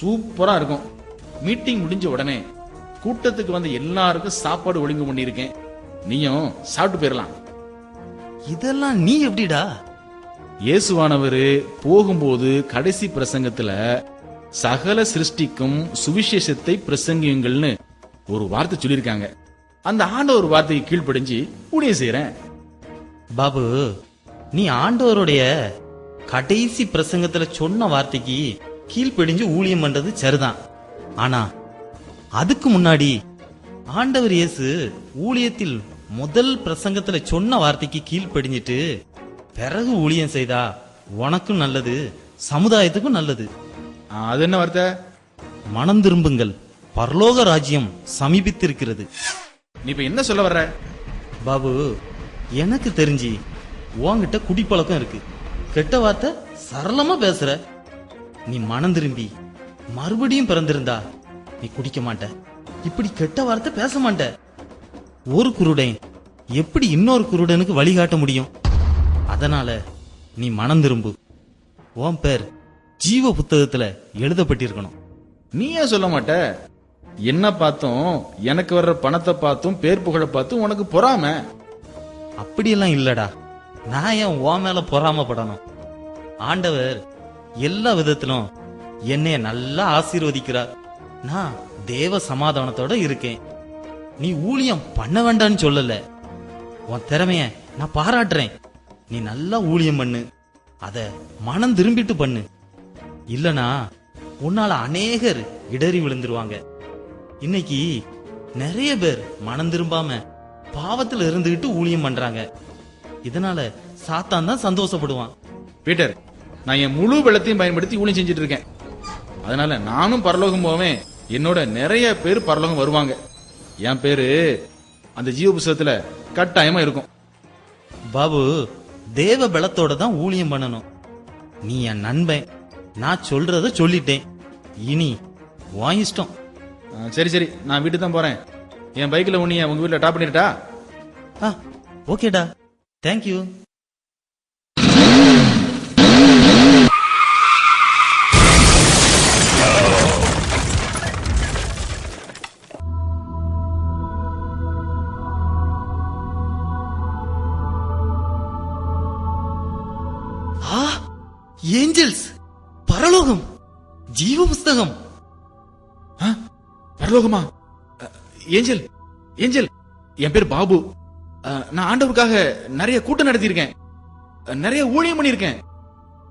சூப்பரா இருக்கும். மீட்டிங் முடிஞ்ச உடனே கூட்டத்துக்கு வந்த எல்லாருக்கும் சாப்பாடு ஒழுங்கு பண்ணியிருக்கேன். நீயும் சாப்பிட்டு போயிடலாம் இதெல்லாம் நீ எப்படிடா? இயேசுவானவர் போகும்போது கடைசி பிரசங்கத்துல சகல சிருஷ்டிக்கும் சுவிசேஷத்தை பிரசங்கியுங்கள்னு ஒரு வார்த்தை சொல்லியிருக்காங்க. அந்த ஆண்டவர் வார்த்தைக்கு கீழ்ப்படிஞ்சு ஊழியம் செய்யறேன் பாபு நீ ஆண்டவருடைய கடைசி பிரசங்கத்துல சொன்ன வார்த்தைக்கு கீழ்ப்படிஞ்சு ஊழியம் பண்றது சரிதான். ஆனா அதுக்கு முன்னாடி ஆண்டவர் இயேசு ஊழியத்தில் முதல் பிரசங்கத்துல சொன்ன வார்த்தைக்கு கீழ்ப்படிஞ்சிட்டு பிறகு ஊழியம் செய்தா உனக்கும் நல்லது சமுதாயத்துக்கும் நல்லது. அது என்ன வார்த்தை? மனம் திரும்புங்கள். பரலோக ராஜ்யம் சமீபித்திருக்கிறது. நீ இப்ப என்ன சொல்ல வர்ற? பாபு எனக்கு தெரிஞ்சு உன்கிட்ட குடிப்பழக்கம் இருக்கு. கெட்ட வார்த்தை சரளமா பேசுற. நீ மனம் திரும்பி மறுபடியும் பிறந்திருந்தா நீ குடிக்க மாட்ட. இப்படி கெட்ட வார்த்தை பேச மாட்ட. ஒரு குருடன் எப்படி இன்னொரு குருடனுக்கு வழிகாட்ட முடியும்? அதனால நீ மனம் திரும்பு. உன் பேர் ஜீவ புத்தகத்துல எழுதப்பட்டிருக்கணும். நீ ஏன் சொல்ல மாட்ட? என்ன பார்த்தும் எனக்கு வர்ற பணத்தை பார்த்தும் பேர் புகழ பார்த்தும் உனக்கு பொறாம? அப்படியெல்லாம் இல்லடா. நான் ஏன் உன் மேல பொறாமப்படணும்? ஆண்டவர் எல்லா விதத்திலும் என்னைய நல்லா ஆசீர்வதிக்கிறார். நான் தேவ சமாதானத்தோட இருக்கேன். நீ ஊழியம் பண்ண வேண்டாம்னு சொல்லல. உன் திறமைய நான் பாராட்டுறேன். நீ நல்லா ஊழியம் பண்ணு. அத மனம் திரும்பிட்டு பண்ணு. இல்லனா உன்னால அநேகர் இடறி விழுந்துருவாங்க. இன்னைக்கு நிறைய பேர் மனம் திரும்பாம பாவத்துல இருந்துகிட்டு ஊழியம் பண்றாங்க. இதனால சாத்தான் தான் சந்தோஷப்படுவான். பீட்டர் நான் என் முழு பலத்தையும் பயன்படுத்தி ஊழியம் செஞ்சுட்டு இருக்கேன். அதனால நானும் பரலோகம் போவேன். என்னோட நிறைய பேர் பரலோகம் வருவாங்க. என் பேரு அந்த ஜீவ புஸ்தகத்துல கட்டாயமா இருக்கும். பாபு தேவ பலத்தோட தான் ஊழியம் பண்ணணும். நீ என் நண்பன். நான் சொல்றத சொல்லிட்டேன். இனி உன் இஷ்டம். சரி சரி. நான் வீட்டுக்கு தான் போறேன். என் பைக்ல உன்னைய உங்க வீட்டுல டாப் பண்ணிட்டா ஆ ஓகேடா. தேங்க்யூ ஏஞ்சல்ஸ் பரலோகம் ஜீவ புஸ்தகம் ஆ, பரலோகமா? Angel angel. என் பேர் பாபு. நான் ஆண்டவருக்காக நிறைய கூட்டம் நடத்தியிருக்கேன். நிறைய ஊழியம் பண்ணியிருக்கேன்.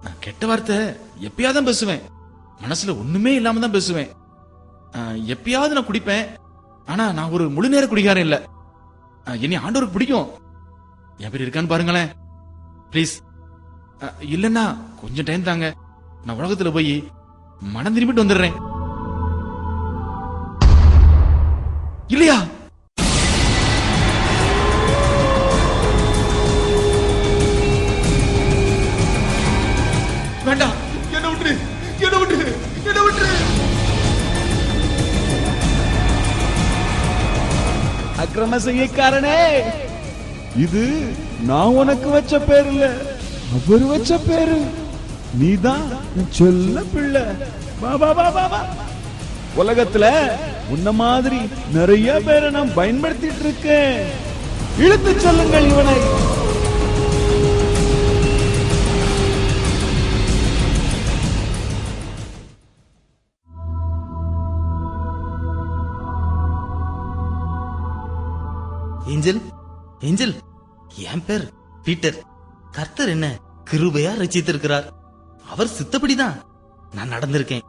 நான் கெட்ட வார்த்தை எப்பயாவது தான் பேசுவேன். மனசுல ஒண்ணுமே இல்லாம தான் பேசுவேன். எப்பயாவது நான் குடிப்பேன். ஆனா நான் ஒரு முழு நேர குடிகாரன் இல்ல. என்னை ஆண்டவருக்கு பிடிக்கும். என் பேர் இருக்கான்னு பாருங்களேன். ப்ளீஸ் இல்லன்னா கொஞ்சம் டைம் தாங்க. நான் உலகத்துல போய் மனம் திரும்பிட்டு வந்துடுறேன். இல்லையா? வேண்டாம். என்ன விட்டுரு? என்ன விட்டுரு? என்ன விட்டுரு? அக்கிரம செய்யக்காரனே! இது நான் உனக்கு வச்ச பேர் இல்ல. அவர் வச்ச பேரு. நீதான் சொல்ல பிள்ளை. வா வா வா வா வா. உலகத்துல உன்ன மாதிரி நிறைய பேரை நான் பயன்படுத்திட்டு இருக்கேன். இழுத்து சொல்லுங்கள் இவனை. ஏஞ்சல் ஏஞ்சல் என் பேர் பீட்டர். கர்த்தர் என்ன கிருபையா ரசித்திருக்கிறார் அவர் சித்தப்படிதான். நான் நடந்திருக்கேன்.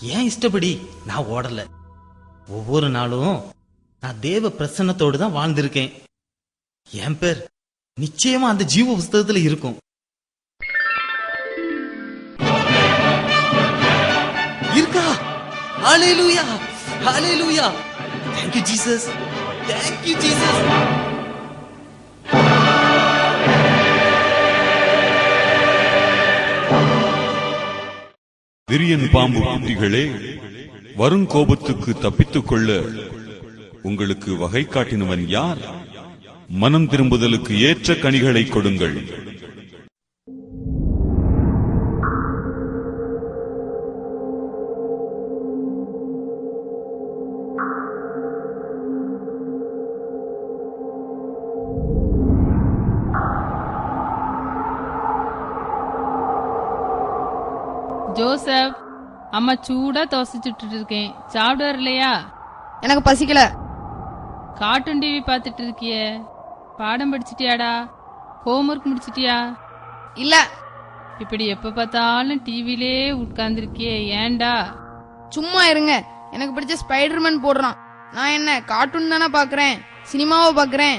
ஏன் இஷ்டப்படி? நான் ஓடல. ஒவ்வொரு நாளும் நான் தேவ பிரசன்னத்தோடு தான் வாழ்ந்திருக்கேன். என் பேர் நிச்சயமா அந்த ஜீவ புஸ்தகத்துல இருக்கும். இருக்கா? ஹalleluya! ஹalleluya! Thank you jesus. Thank you jesus. விரியன் பாம்பு குட்டிகளே வருங்கோபத்துக்கு தப்பித்துக் கொள்ள உங்களுக்கு வகை காட்டினவன் யார்? மனம் திரும்புதலுக்கு ஏற்ற கனிகளை கொடுங்கள். அம்மா சூடா தோசை சுட்டுட்டு இருக்கேன் சாப்பிட வரலையா எனக்கு பசிக்கல. கார்ட்டூன் டிவி பார்த்துட்டு இருக்கியே. பாடம் படிச்சிட்டியாடா? ஹோம்ஒர்க் முடிச்சிட்டியா? இல்ல. இப்படி எப்ப பார்த்தாலும் டிவிலே உட்கார்ந்துருக்கியே ஏன்டா? சும்மா இருங்க. எனக்கு பிடிச்ச ஸ்பைடர்மேன் போடுறான். நான் என்ன கார்ட்டூன் தானே பாக்குறேன் சினிமாவை பாக்குறேன்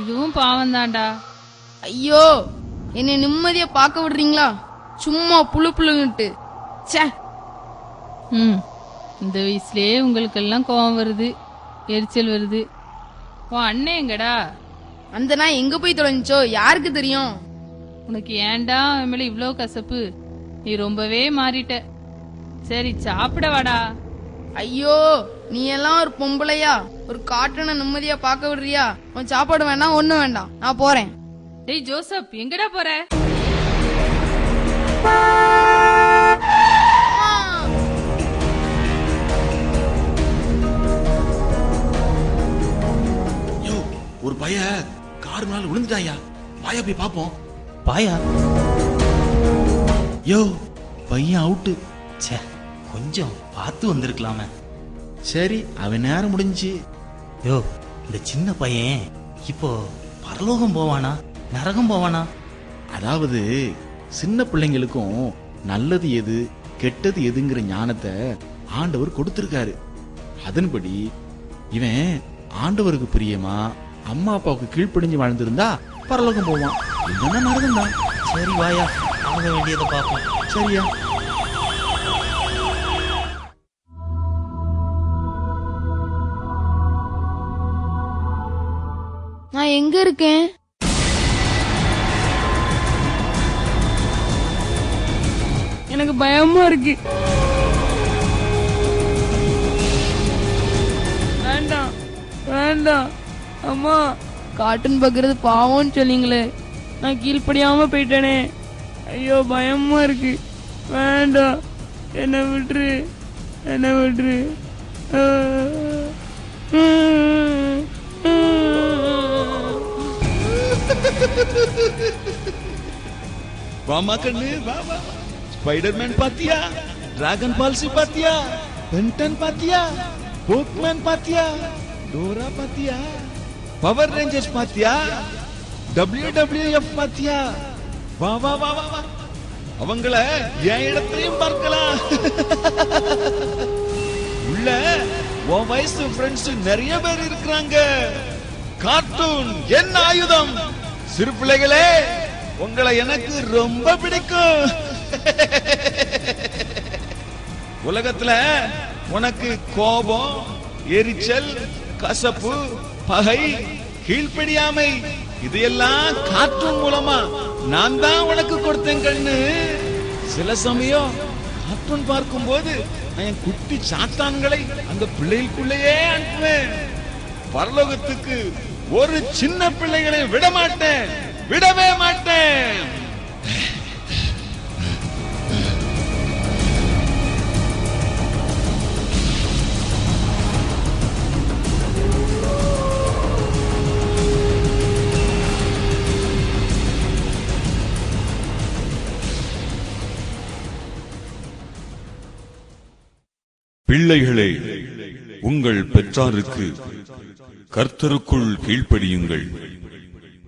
இதுவும் பாவம் தான்டா ஐயோ என்னை நிம்மதியா பார்க்க விடுறீங்களா? சும்மா புழு புழுங்கிட்டு ச்சே. ம். இந்த வயசுலயே உங்களுக்கெல்லாம் கோவம் வருது எரிச்சல் வருது. உன் அண்ணன் எங்கடா? அந்த நாய் எங்க போய் தொலைஞ்சோ? யாருக்கு தெரியும்? உனக்கு ஏன்டா அவன் மேல இவ்ளோ கசப்பு? நீ ரொம்பவே மாறிட்ட. சரி சாப்பிட வாடா. ஐயோ நீ எல்லாம் ஒரு பொம்பளையா? ஒரு கார்ட்டூனை நிம்மதியா பார்க்க விடுறியா? உன் சாப்பாடு வேண்டாம் ஒண்ணு வேண்டாம். நான் போறேன். டேய் ஜோசப் எங்கடா போற? பைய. கார் மேல விழுந்துட்டாயா வாயா போய் பாப்போம். பாயா யோ பையன் அவுட்டு. ச்சே கொஞ்சம் பார்த்து வந்திருக்கலாமே. சரி அவன் நேரம் முடிஞ்சு. யோ இந்த சின்ன பையன் இப்போ பரலோகம் போவானா? நரகம் போவானா? அதாவது சின்ன பிள்ளைங்களுக்கும் நல்லது எது கெட்டது எதுங்கிற ஞானத்தை ஆண்டவர் கொடுத்திருக்காரு. அதன்படி இவன் ஆண்டவருக்கு பிரியமா அம்மா அப்பாவுக்கு கீழ்ப்படிஞ்சு வாழ்ந்திருந்தா பரலோகம் போவான். இல்லைன்னா நரகம் தான் சரி வாயா. ஆக வேண்டியதை பார்ப்போம். சரியா? நான் எங்க இருக்கேன்? எனக்கு பயமா இருக்கு. வேண்டாம். வேண்டாம். அம்மா காட்டன் பார்க்கறது பாவம்னு சொன்னீங்களே. நான் கீழ்ப்படியாம போயிட்டேனே. ஐயோ பயமா இருக்கு. வேண்டாம். என்ன விட்டுரு. என்ன விட்டுரு. வாமா கண்ணு வா ஸ்பைடர்மேன் பாத்தியா? டிராகன் பால்சி பாத்தியா? பென்டன் பாத்தியா? போக்மேன் பாத்தியா? டோரா பாத்தியா? பவர் ரேஞ்சர்ஸ் பாத்தியா? டபிள்யூ பாத்தியா? வா வா வா வா வா. அவங்கள என் இடத்துலயும் பார்க்கலாம். உள்ள உன் வயசு ஃப்ரெண்ட்ஸ் நிறைய பேர் இருக்கிறாங்க. கார்ட்டூன் என்ன ஆயுதம்? சிறு பிள்ளைகளே உங்களை எனக்கு ரொம்ப பிடிக்கும். உலகத்துல உனக்கு கோபம் எரிச்சல் கசப்பு பகை கீழ்ப்படியாமை இதையெல்லாம் காற்றும் மூலமா நான் தான் உனக்கு கொடுத்தேன் கண்ணு. சில சமயம் கார்ட்டூன் பார்க்கும்போது நான் என் குட்டி சாத்தான்களை அந்த பிள்ளைகளுக்குள்ளேயே அனுப்புவேன். பரலோகத்துக்கு ஒரு சின்ன பிள்ளைகளை விட மாட்டேன் விடவே மாட்டேன். பிள்ளைகளே உங்கள் பெற்றாருக்கு கர்த்தருக்குள் கீழ்ப்படியுங்கள்.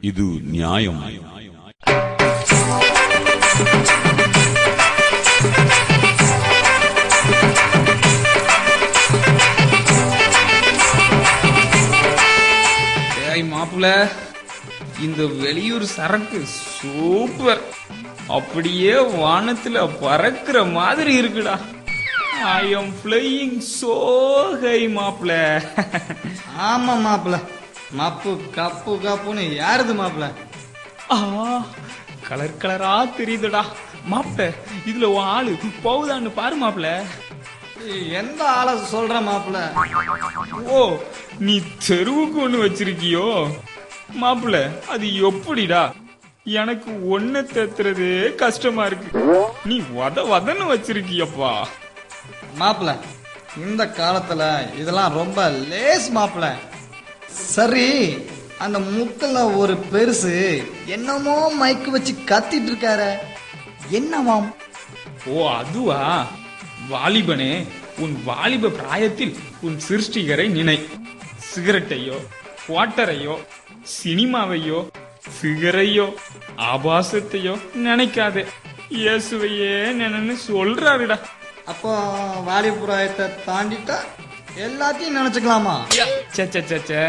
இது நியாயம். ஏய் மாப்பிள இந்த வெளியூர் சரக்கு சூப்பர். அப்படியே வானத்துல பறக்கிற மாதிரி இருக்குடா. I am flying so high மாப்பிள. ஆமா மாப்பிள. மப்பு கப்பு கப்புன்னு யாருது மாப்பிள? ஆ கலர் கலரா தெரியுதுடா. மாப்பிள இதுல உன் ஆளு போகுதான்னு பாரு மாப்பிள. எந்த ஆளை சொல்ற மாப்பிள? ஓ நீ தெருவுக்கு ஒண்ணு வச்சிருக்கியோ? மாப்பிள அது எப்படிடா? எனக்கு ஒன்ன தேத்துறதே கஷ்டமா இருக்கு. நீ வத வதன்னு வச்சிருக்கியப்பா. மாப்பிள இந்த காலத்துல இதெல்லாம் ரொம்ப லேஸ் மாப்பிள. சரி அந்த முத்துல ஒரு பெருசு என்னமோ மைக்கு வச்சு கத்திட்டு இருக்காரு. என்னவாம் ஓ அதுவா? வாலிபனே உன் வாலிப பிராயத்தில் உன் சிருஷ்டிகரை நினை. சிகரெட்டையோ குவாட்டரையோ சினிமாவையோ சிகரையோ ஆபாசத்தையோ நினைக்காதே. இயேசுவையே நினைன்னு சொல்றாருடா. அப்போ வாலிபுராயத்தை தாண்டிட்டா எல்லாத்தையும் நினைச்சுக்கலாமா? ச்சே, ச்சே, ச்சே, ச்சே.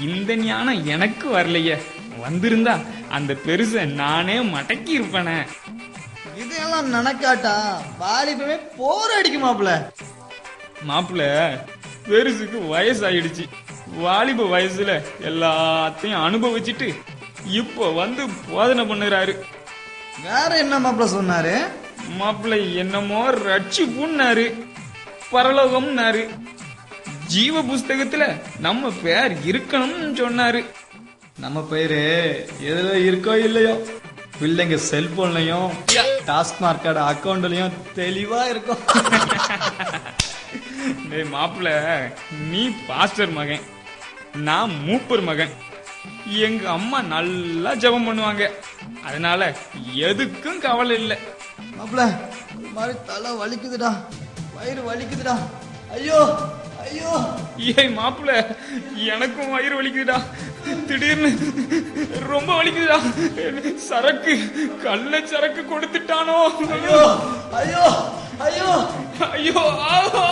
இந்த ஞானம் எனக்கு வரலையே. வந்திருந்தா அந்த பெருச நானே மடக்கி இருப்பேனே இதையெல்லாம் நினைக்காட்டா வாலிபமே போர் அடிக்குமாப்ல? மாப்பிள்ள பெருசுக்கு வயசாயிடுச்சு. வாலிப வயசுல எல்லாத்தையும் அனுபவிச்சுட்டு இப்போ வந்து போதனை பண்ணுறாரு வேற என்ன மாப்ள சொன்னாரு? மாப்பிள்ளை என்னமோ ரட்சிப்புன்னாரு பரலோகம்னாரு. ஜீவ புஸ்தகத்துல நம்ம பேர் இருக்கணும்னு சொன்னாரு. நம்ம பேரு எதுல இருக்கோ இல்லையோ. பிள்ளைங்க செல்போன்லயும் டாஸ்மார்க்கோட அக்கௌண்ட்லயும் தெளிவா இருக்கும். டேய் மாப்பிள்ள நீ பாஸ்டர் மகன். நான் மூப்பர் மகன். எங்க அம்மா நல்லா ஜெபம் பண்ணுவாங்க. அதனால எதுக்கும் கவலை இல்லை. மாப்ள ஒரு மாதிரி தலை வலிக்குதுடா. வயிறு வலிக்குதுடா. ஐயோ ஐயோ. ஏய் மாப்பிள்ள எனக்கும் வயிறு வலிக்குதுடா. திடீர்னு ரொம்ப வலிக்குதுடா. சரக்கு கள்ள சரக்கு கொடுத்துட்டானோ. ஐயோ ஐயோ ஐயோ. ஐயோ ஆஹா!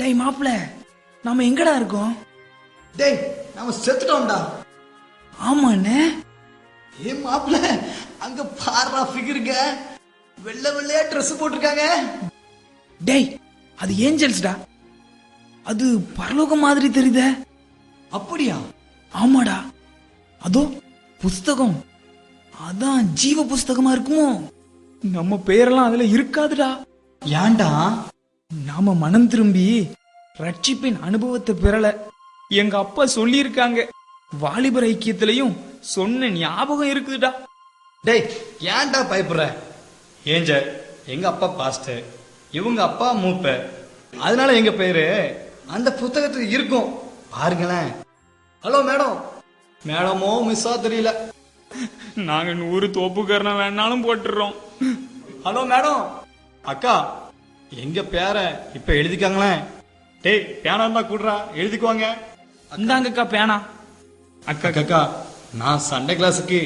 டேய் மாப்பிள நாம எங்கடா இருக்கோம்? டேய் நாம செத்துட்டோம்டா. ஆமாண்ணே ஏ மாப்ள அங்க பாரா ஃபிகருங்க வெள்ளை வெள்ளையா ட்ரெஸ் போட்டிருக்காங்க. டேய் அது ஏஞ்சல்ஸ்டா. அது பரலோகம் மாதிரி தெரியுதே. அப்படியா? ஆமாடா. அதோ புஸ்தகம். அதான் ஜீவ புஸ்தகமா இருக்குமோ? நம்ம பெயரெல்லாம் அதுல இருக்காதுடா. ஏன்டா? நாம மனம் திரும்பி ரட்சிப்பின் அனுபவத்தை பெறல. எங்க அப்பா சொல்லியிருக்காங்க. வாலிபர் ஐக்கியத்திலையும் சொன்ன ஞாபகம் இருக்குதுடா. டேய் ஏன்டா பயப்படுற ஏஞ்ச எங்க அப்பா பாஸ்டர் இவங்க அப்பா மூப்ப அதனால எங்க பேரு? அந்த புத்தகத்துல இருக்கும். பாருங்களேன். Hello madam. மேடமோ மிஸ்ஸா தெரியல. நாங்க நூறு தோப்புக்கரணம் வேணாலும் போட்டுறோம். Hello madam. அக்கா எங்க பேர இப்ப எழுதிக்காங்களேன் டேய் பேனா இருந்தா கூடுறா எழுதிக்குவாங்க. இந்தாங்கக்கா பேனா. அக்கா அக்கா நான் சண்டே கிளாஸுக்கு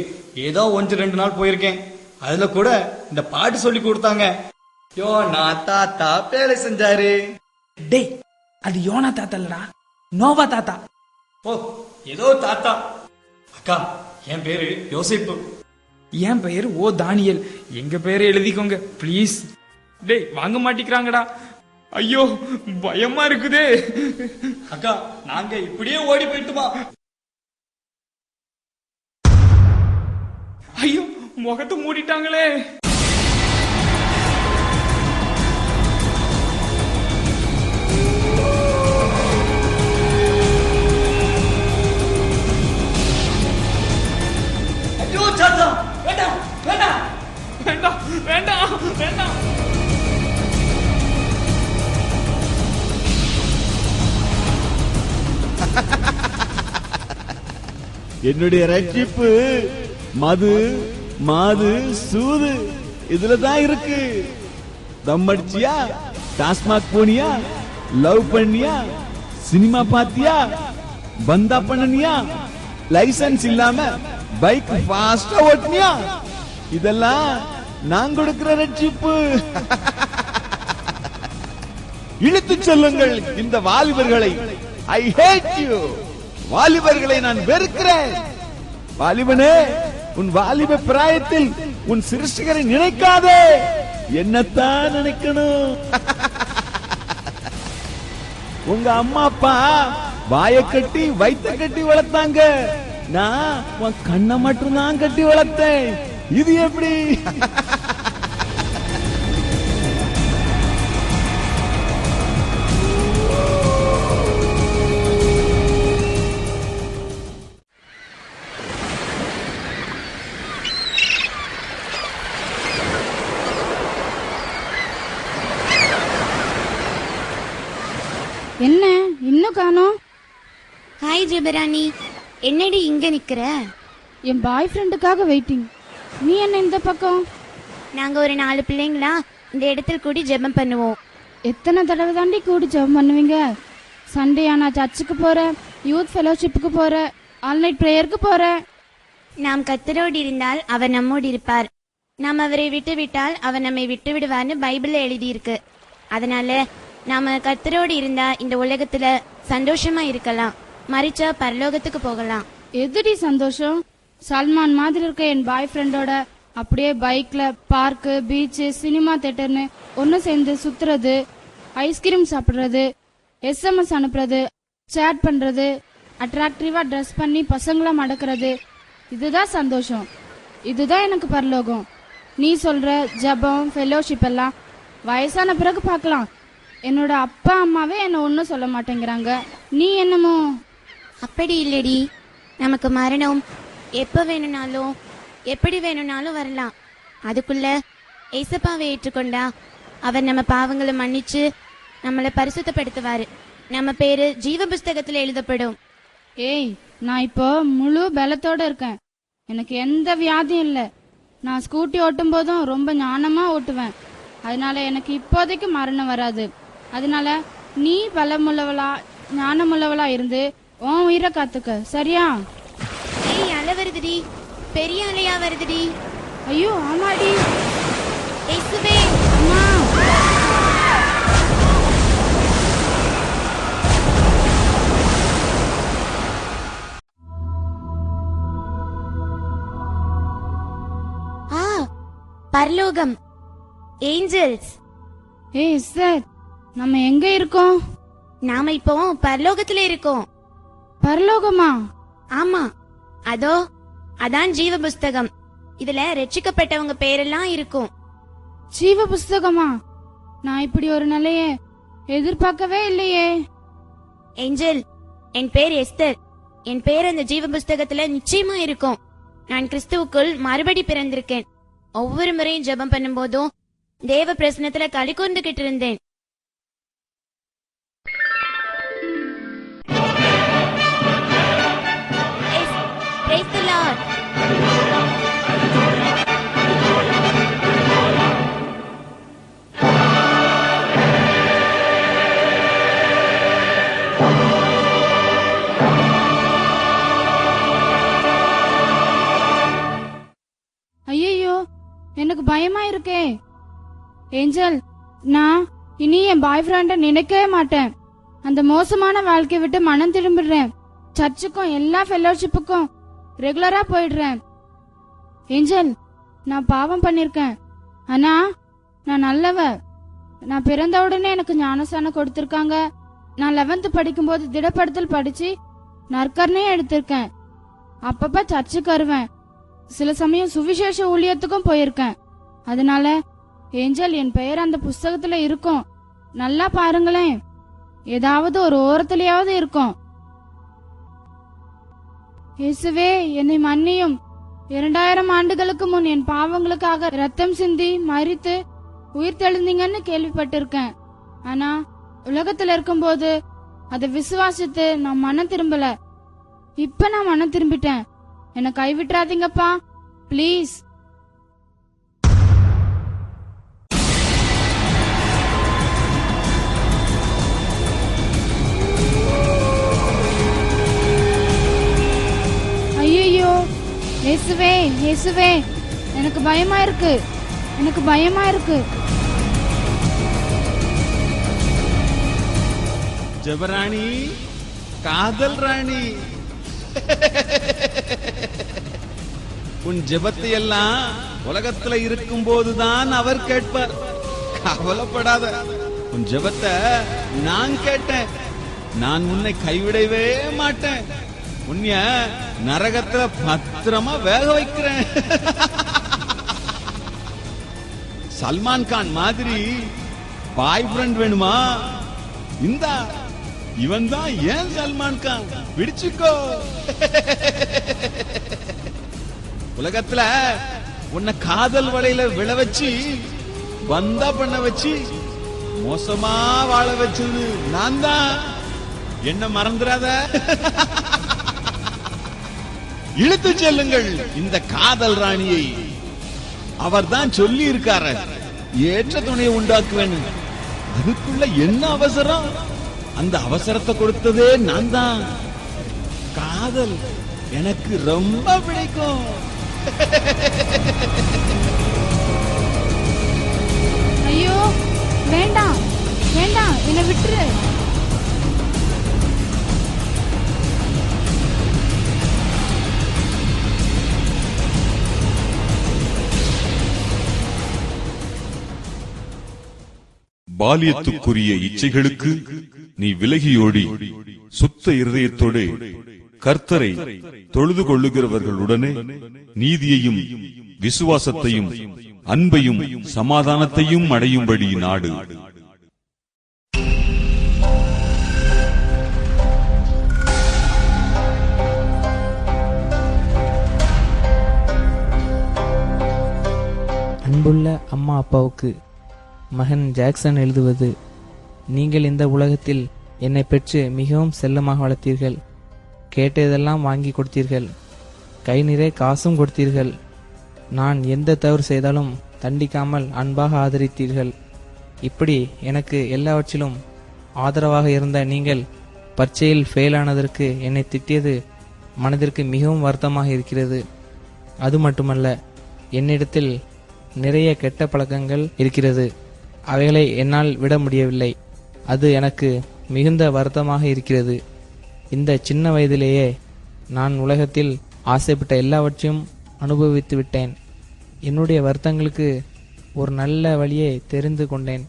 ஏதோ ஒன்று ரெண்டு நாள் போயிருக்கேன். அதுல கூட இந்த பாட்டு சொல்லி கொடுத்தாங்க. யோ நான் தாத்தா வேலை செஞ்சாரு. டேய் அது யோனா தாத்தா இல்லடா. நோவா தாத்தா. ஓ ஏதோ தாத்தா. அக்கா என் பேரு யோசிப்பு. என் பெயர் ஓ தானியல். எங்க பேரை எழுதிக்கோங்க ப்ளீஸ். டேய் வாங்க மாட்டிக்கிறாங்கடா. ஐயோ பயமா இருக்குதே. அக்கா நாங்க இப்படியே ஓடி போயிட்டுமா ஐயோ முகத்தை மூடிட்டாங்களே. ஐயோ சாத்தா வேண்டாம் வேண்டாம். வேண்டாம் வேண்டாம் வேண்டாம். என்னுடைய ரட்சிப்பு மது மாது சூது இதுல தான் இருக்கு. தம் அடிச்சியா? டாஸ்மாக் போனியா? லவ் பண்ணியா? சினிமா பாத்தியா? பந்தா பண்ணனியா? லைசன்ஸ் இல்லாம பைக் ஃபாஸ்டா ஓட்டினியா? இதெல்லாம் நான் கொடுக்கிற ரட்சிப்பு. இழுத்துச் செல்லுங்கள் இந்த வாலிபர்களை. ஐ ஹேட் யூ வாலிபர்களை நான் வெறுக்கிறேன். வாலிபனே உன் வாலிப பிராயத்தில் உன் சிருஷ்டிகரை நினைக்காதே. என்னத்தான் நினைக்கணும்? உங்க அம்மா அப்பா வாய கட்டி வைத்த கட்டி வளர்த்தாங்க. நான் உன் கண்ணை மட்டும் தான் கட்டி வளர்த்தேன். இது எப்படி? ஹாய் ஜெபராணி என்னடி இங்க நிக்கிற? என் பாய் ஃப்ரெண்டுக்காக வெயிட்டிங் நீ என்ன இந்த பக்கம்? நாங்க ஒரு நாலு பிள்ளைங்களா இந்த இடத்துல கூடி ஜெபம் பண்ணுவோம். எத்தனை தடவை தாண்டி கூடி ஜெபம் பண்ணுவீங்க? சண்டே ஆனா சர்ச்சுக்கு போறேன் யூத் ஃபெலோஷிப்புக்கு போறேன் ஆல் நைட் ப்ரேயருக்கு போறேன் நாம் கத்தரோடு இருந்தால் அவர் நம்மோடு இருப்பார். நாம் அவரை விட்டு விட்டால் அவர் நம்மை விட்டு விடுவார்னு பைபிள்ல எழுதியிருக்கு. அதனால நாம கத்தரோடு இருந்தா இந்த உலகத்துல சந்தோஷமா இருக்கலாம். மறிச்சா பரலோகத்துக்கு போகலாம். எதுடி சந்தோஷம்? சல்மான் மாதிரி இருக்க என் பாய் ஃப்ரெண்டோட அப்படியே பைக்ல பார்க்கு பீச்சு சினிமா தேட்டர்னு ஒன்று சேர்ந்து சுத்துறது ஐஸ்கிரீம் சாப்பிடுறது எஸ்எம்எஸ் அனுப்புறது சேட் பண்றது அட்ராக்டிவா ட்ரெஸ் பண்ணி பசங்களா மடக்கிறது இதுதான் சந்தோஷம். இதுதான் எனக்கு பரலோகம். நீ சொல்ற ஜபம் ஃபெலோஷிப் எல்லாம் வயசான பிறகு பார்க்கலாம். என்னோட அப்பா அம்மாவே என்ன ஒன்றும் சொல்ல மாட்டேங்கிறாங்க. நீ என்னமோ அப்படி இல்லடி. நமக்கு மரணம் எப்ப வேணும்னாலும் எப்படி வேணும்னாலும் வரலாம். அதுக்குள்ள ஏசப்பாவை ஏற்றுக்கொண்டா அவர் நம்ம பாவங்களை மன்னிச்சு நம்மளை பரிசுத்தப்படுத்துவாரு. நம்ம பேரு ஜீவ புஸ்தகத்துல எழுதப்படும். ஏய் நான் இப்போ முழு பலத்தோட இருக்கேன். எனக்கு எந்த வியாதியும் இல்லை. நான் ஸ்கூட்டி ஓட்டும் போதும் ரொம்ப ஞானமா ஓட்டுவேன். அதனால எனக்கு இப்போதைக்கு மரணம் வராது. அதனால நீ பலமுள்ளவளா ஞானமுள்ளவளா இருந்து உன் உயிரை காத்துக்க. சரியா? ஏய் அலை வருதுடி. பெரிய அலையா வருதுடி. ஐயோ ஆமாடி. இயேசுவே அம்மா. ஆ பரலோகம். ஏஞ்சல்ஸ். ஏய் சார் நம்ம எங்க இருக்கோம்? நாம இப்போ பரலோகத்துல இருக்கோம். பரலோகமா? ஆமா. அதோ அதான் ஜீவ புஸ்தகம் இதுல ரட்சிக்கப்பட்டவங்க பேரெல்லாம் இருக்கும். ஜீவ புஸ்தகமா நான் இப்படி ஒரு நிலைய எதிர்பார்க்கவே இல்லையே. ஏஞ்சல் என் பேர் எஸ்தர். என் பேர் அந்த ஜீவ புஸ்தகத்துல நிச்சயமா இருக்கும். நான் கிறிஸ்துவுக்குள் மறுபடி பிறந்திருக்கேன். ஒவ்வொரு முறையும் ஜெபம் பண்ணும்போதும் தேவ பிரசனத்துல களி கூர்ந்துகிட்டு இருந்தேன். ஐயோ எனக்கு பயமா இருக்கே. ஏஞ்சல் நான் இனி என் பாய் ஃப்ரெண்ட நினைக்கவே மாட்டேன். அந்த மோசமான வாழ்க்கையை விட்டு மனம் திரும்பிடுறேன். சர்ச்சுக்கும் எல்லா ஃபெலோஷிப்புக்கும் ரெகுலரா போயிடுறேன். ஏஞ்சல் நான் பாவம் பண்ணிருக்கேன். ஆனா நான் நல்லவ. நான் பிறந்த உடனே எனக்கு ஞானசானம் கொடுத்திருக்காங்க. நான் லெவன்த் படிக்கும்போது திடப்படுத்தல் படிச்சு நற்கரணையும் எடுத்திருக்கேன். அப்பப்ப சர்ச்சுக்கு வருவேன். சில சமயம் சுவிசேஷ ஊழியத்துக்கும் போயிருக்கேன். அதனால ஏஞ்சல் என் பெயர் அந்த புஸ்தகத்துல இருக்கும். நல்லா பாருங்களேன். ஏதாவது ஒரு ஓரத்துலயாவது இருக்கும். இயேசுவே என்னை மன்னியும். இரண்டாயிரம் ஆண்டுகளுக்கு முன் என் பாவங்களுக்காக ரத்தம் சிந்தி மறித்து உயிர் தெழுந்தீங்கன்னு கேள்விப்பட்டிருக்கேன். ஆனா உலகத்துல இருக்கும்போது அதை விசுவாசித்து நான் மனம் திரும்பல. இப்ப நான் மனம் திரும்பிட்டேன். என்னை கைவிட்டுறாதீங்கப்பா ப்ளீஸ் இயேசுவே இயேசுவே. எனக்கு பயமா இருக்கு. எனக்கு பயமா இருக்கு. ஜெபராணி காதல் ராணி. உன் ஜெபத்தை எல்லாம் உலகத்துல இருக்கும் போதுதான் அவர் கேட்பார். கவலைப்படாத. உன் ஜெபத்தை நான் கேட்டேன். நான் உன்னை கைவிடவே மாட்டேன். உன்னைய நரகத்துல பத்திரமா வேக வைக்கிறேன். சல்மான் கான் மாதிரி பாய் ஃப்ரெண்ட் வேணுமா? இந்தா இவன் தான் ஏன் சல்மான் கான்? பிடிச்சுக்கோ உலகத்துல உன்னை காதல் வலையில விழ வச்சு வந்தா பண்ண வச்சு மோசமா வாழ வச்சது நான் தான். என்ன மறந்துடாத இழுத்து செல்லுங்கள். இந்த காதல் ராணியை. அவர்தான் சொல்லி இருக்காரு ஏற்ற துணையை உண்டாக்குவேன் அதுக்குள்ள என்ன அவசரம்? அந்த அவசரத்தை கொடுத்ததே நான் தான் காதல் எனக்கு ரொம்ப பிடிக்கும். ஐயோ வேண்டாம் வேண்டாம் என்னை விட்டுரு. பாலியத்துக்குரிய இச்சைகளுக்கு நீ விலகியோடி சுத்த இருதயத்தோடு கர்த்தரை தொழுது கொள்ளுகிறவர்களுடனே நீதியையும் விசுவாசத்தையும் அன்பையும் சமாதானத்தையும் அடையும்படி நாடு. அன்புள்ள அம்மா அப்பாவுக்கு மகன் ஜாக்சன் எழுதுவது நீங்கள் இந்த உலகத்தில் என்னை பெற்று மிகவும் செல்லமாக வளர்த்தீர்கள். கேட்டதெல்லாம் வாங்கி கொடுத்தீர்கள். கை நிறைய காசும் கொடுத்தீர்கள். நான் எந்த தவறு செய்தாலும் தண்டிக்காமல் அன்பாக ஆதரித்தீர்கள். இப்படி எனக்கு எல்லாவற்றிலும் ஆதரவாக இருந்த நீங்கள் பரீட்சையில் ஃபெயில் ஆனதற்கு என்னை திட்டியது மனதிற்கு மிகவும் வருத்தமாக இருக்கிறது. அது மட்டுமல்ல என்னிடத்தில் நிறைய கெட்ட பழக்கங்கள் இருக்கிறது. அவைகளை என்னால் விட முடியவில்லை. அது எனக்கு மிகுந்த வருத்தமாக இருக்கிறது. இந்த சின்ன வயதிலேயே நான் உலகத்தில் ஆசைப்பட்ட எல்லாவற்றையும் அனுபவித்து விட்டேன். என்னுடைய வருத்தங்களுக்கு ஒரு நல்ல வழியை தெரிந்து கொண்டேன்.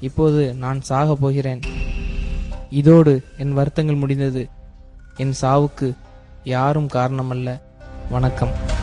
இப்போது நான் சாகப் போகிறேன். இதோடு என் வருத்தங்கள் முடிந்தது. என் சாவுக்கு யாரும் காரணமல்ல. வணக்கம்.